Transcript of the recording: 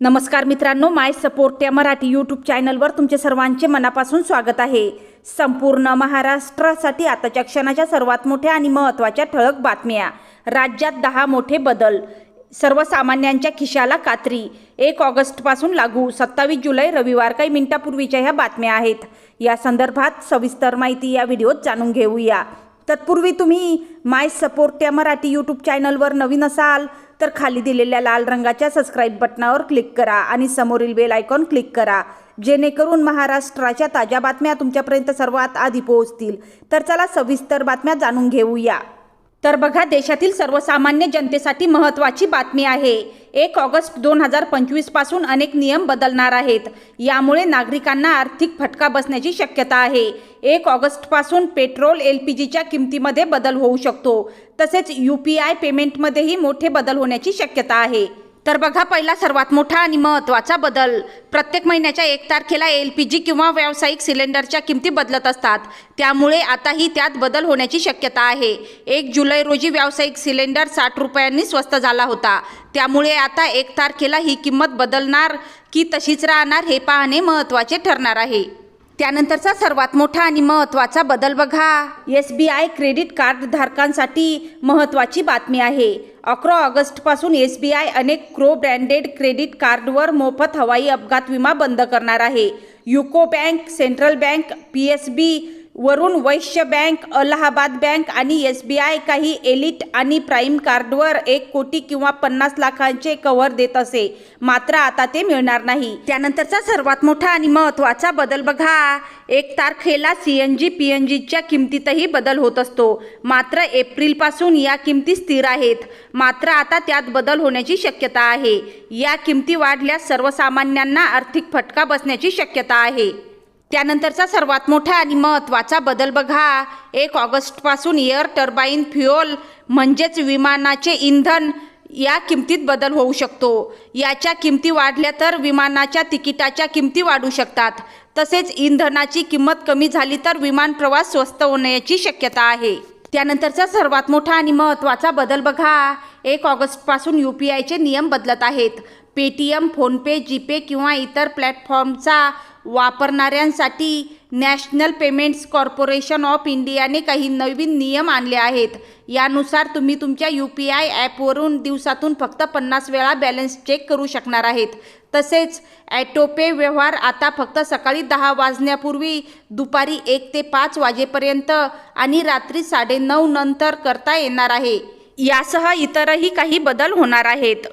नमस्कार मित्रांनो माय सपोर्ट या मराठी यूट्यूब चॅनलवर तुमचे सर्वांचे मनापासून स्वागत आहे. संपूर्ण महाराष्ट्रासाठी आताच्या क्षणाच्या सर्वात मोठ्या आणि महत्त्वाच्या ठळक बातम्या. राज्यात दहा मोठे बदल सर्वसामान्यांच्या खिशाला कात्री. एक ऑगस्टपासून लागू सत्तावीस जुलै रविवार काही मिनिटापूर्वीच्या ह्या बातम्या आहेत. या संदर्भात सविस्तर माहिती या व्हिडिओत जाणून घेऊया. तत्पूर्वी तुम्ही माय सपोर्ट या मराठी यूट्यूब चॅनलवर नवीन असाल तर खाली दिलेल्या लाल रंगाच्या सबस्क्राईब बटनावर क्लिक करा आणि समोरील बेल आयकॉन क्लिक करा. जेणेकरून महाराष्ट्राच्या ताज्या बातम्या तुमच्यापर्यंत सर्वात आधी पोहोचतील. तर चला सविस्तर बातम्या जाणून घेऊया. तर बघा देशातील सर्वसामान्य जनतेसाठी महत्त्वाची बातमी आहे. एक ऑगस्ट दोन हजार पंचवीसपासून अनेक नियम बदलणार आहेत. यामुळे नागरिकांना आर्थिक फटका बसण्याची शक्यता आहे. एक ऑगस्टपासून पेट्रोल एल पी जीच्या किमतीमध्ये बदल होऊ शकतो. तसेच यू पी आय पेमेंटमध्येही मोठे बदल होण्याची शक्यता आहे. तर बघा पहिला सर्वात मोठा आणि महत्त्वाचा बदल. प्रत्येक महिन्याच्या एक तारखेला एल पी जी किंवा व्यावसायिक सिलेंडरच्या किमती बदलत असतात. त्यामुळे आताही त्यात बदल होण्याची शक्यता आहे. एक जुलै रोजी व्यावसायिक सिलेंडर साठ रुपयांनी स्वस्त झाला होता. त्यामुळे आता एक तारखेला ही किंमत बदलणार की तशीच राहणार हे पाहणे महत्त्वाचे ठरणार आहे. त्यानंतरचा सर्वात मोठा आणि महत्त्वाचा बदल बघा. S B I credit card धारकांसाठी महत्त्वाची बातमी आहे. अकरा ऑगस्टपासून एस बी आय अनेक क्रो ब्रँडेड क्रेडिट कार्डवर मोफत हवाई अपघात विमा बंद करणार आहे. UCO bank central bank P S B वरून वैश्य बँक अलाहाबाद बँक आणि एस बी आय काही एलिट आणि प्राईम कार्डवर एक कोटी किंवा पन्नास लाखांचे कव्हर देत असे. मात्र आता ते मिळणार नाही. त्यानंतरचा सर्वात मोठा आणि महत्त्वाचा बदल बघा. एक तारखेला C N G P N जीच्या किमतीतही बदल होत असतो. मात्र एप्रिलपासून या किमती स्थिर आहेत. मात्र आता त्यात बदल होण्याची शक्यता आहे. या किमती वाढल्यास सर्वसामान्यांना आर्थिक फटका बसण्याची शक्यता आहे. त्यानंतरचा सर्वात मोठा आणि महत्त्वाचा बदल बघा. एक ऑगस्टपासून एअर टर्बाईन फ्युअल म्हणजेच विमानाचे इंधन या किमतीत बदल होऊ शकतो. याच्या किमती वाढल्या तर विमानाच्या तिकिटाच्या किमती वाढू शकतात. तसेच इंधनाची किंमत कमी झाली तर विमान प्रवास स्वस्त होण्याची शक्यता आहे. त्यानंतरचा सर्वात मोठा आणि महत्त्वाचा बदल बघा. एक ऑगस्टपासून यू पी आयचे नियम बदलत आहेत. पेटीएम फोनपे जीपे किंवा इतर प्लॅटफॉर्मचा वापरणाऱ्यांसाठी नॅशनल पेमेंट्स कॉर्पोरेशन ऑफ इंडियाने काही नवीन नियम आणले आहेत. यानुसार तुम्ही तुमच्या यू पी आय ॲपवरून दिवसातून फक्त पन्नास वेळा बॅलन्स चेक करू शकणार आहेत. तसेच ॲटोपे व्यवहार आता फक्त सकाळी दहा वाजण्यापूर्वी दुपारी एक ते पाच वाजेपर्यंत आणि रात्री साडेनऊ नंतर करता येणार आहे. यासह इतरही काही बदल होणार आहेत.